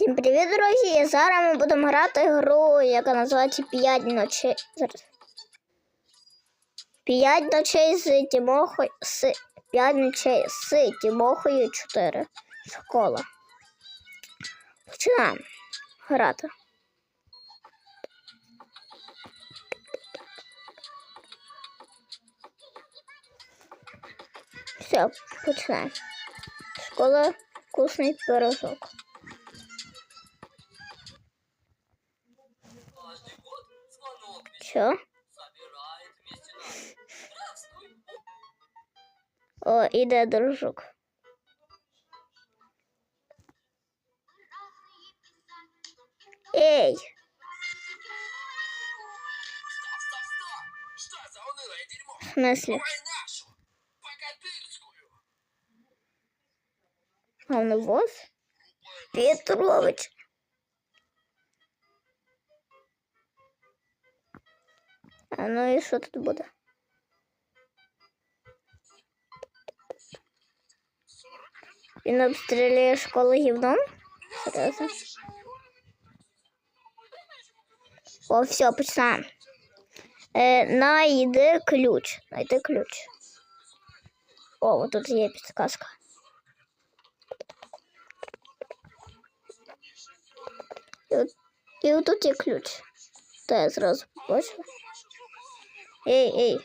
Всім привіт, друзі! Зараз ми будемо грати гру, яка називається 5 ночей. 5 ночей з Тімохою. З... 5 ночей з Тімохою 4. Школа. Починаємо грати. Все, починаємо. Школа вкусний пирожок. Здравствуй. О, іде дружок. Дерьмо? в смислі? Давай нашу. Богатырскую. Говновоз? Петрович. ну і що тут буде? Він обстрілює школу гівном? Серйозно? О, все, починаємо. Е, найди ключ. Найди ключ. О, вот тут є підсказка. І, от, і отут є ключ. Та я зразу побачила. Ей, ей.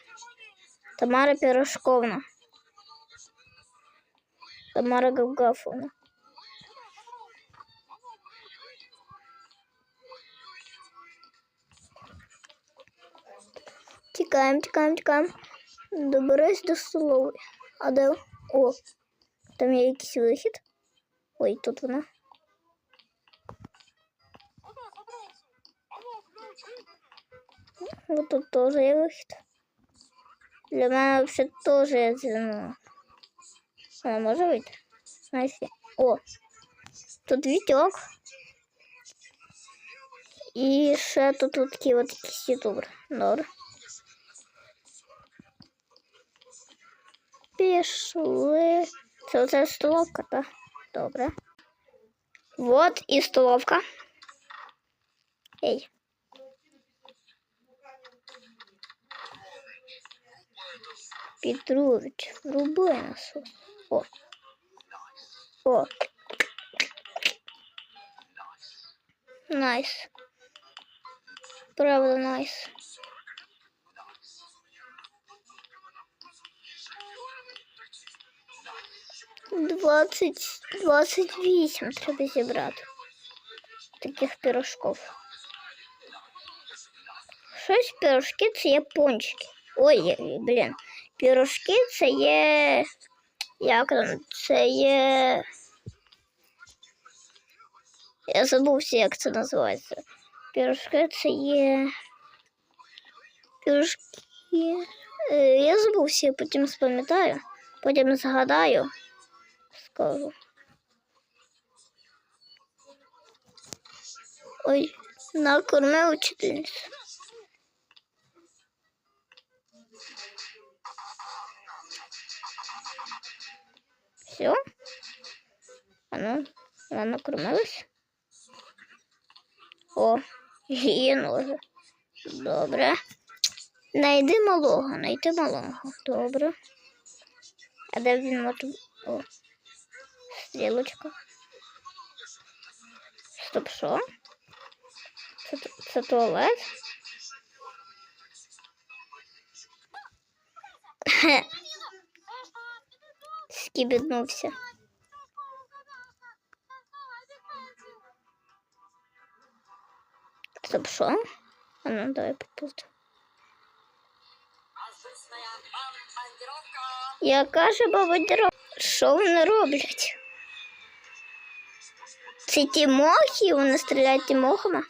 Тамара Пірожковна. Тамара Гавгафовна. Тікаємо, тікаємо, тікаємо. Доберусь до столової. А де? О, там є якийсь вихід. Ой, тут вона. Вот тут тоже є вихід. Для мене взагалі теж є зелено. Вона може вийти? Знаєш, є. О, тут вітьок. І ще тут, тут такі от якісь ютубери. Добре. Пішли. Це оце столовка, так? Добре. Вот і столовка. Ей. Петрович, врубай насос. О. О. Найс. Правда, найс. Двадцять, двадцять вісім треба зібрати. Таких пірожків. Щось пірожки це є пончики. Ой, е, блін. Пірожки це є. Як там? Це є. Я забувся, як це називається. Пірожки це є. Пірожки. Е, Я забувся, потім спам'ятаю, потім згадаю. Скажу. Ой, накорми учительницю. Все? Оно, она накормилась? О, є ноги. Добре. Найди малого, найди малого. Добре. А де він може... О, стрілочка. Стоп, що? Це, це туалет? Хе. Скібіднувся. Стоп, що? А ну, давай попустим. Ожистая бомбардировка. Яка ж бабадіро? Що вони роблять? Це ті мохи, вони стріляють ті мохами?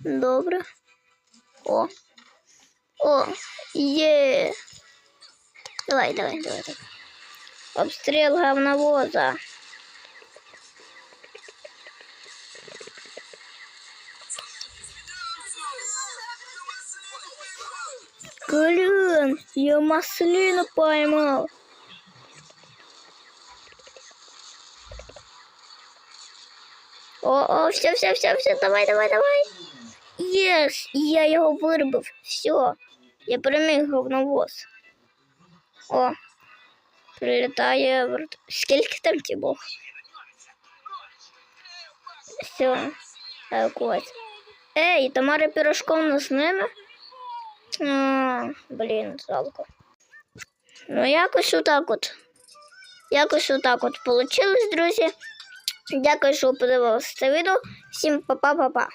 Добре. О. О, є. Давай, давай, давай, давай. Обстріл говновоза. Блин, я маслину поймал. О, о, все, все, все, все, давай, давай, давай. Єс, я його вирубив. Все. Я переміг говновоз. О, прилітає. верт- Скільки там ті бог? Все. Ось. Ей, Тамара Пірожковна з ними? А, блін, жалко. Ну, якось отак от. Якось отак от получилось, друзі. Дякую, що подивилися це відео. Всім па-па-па-па.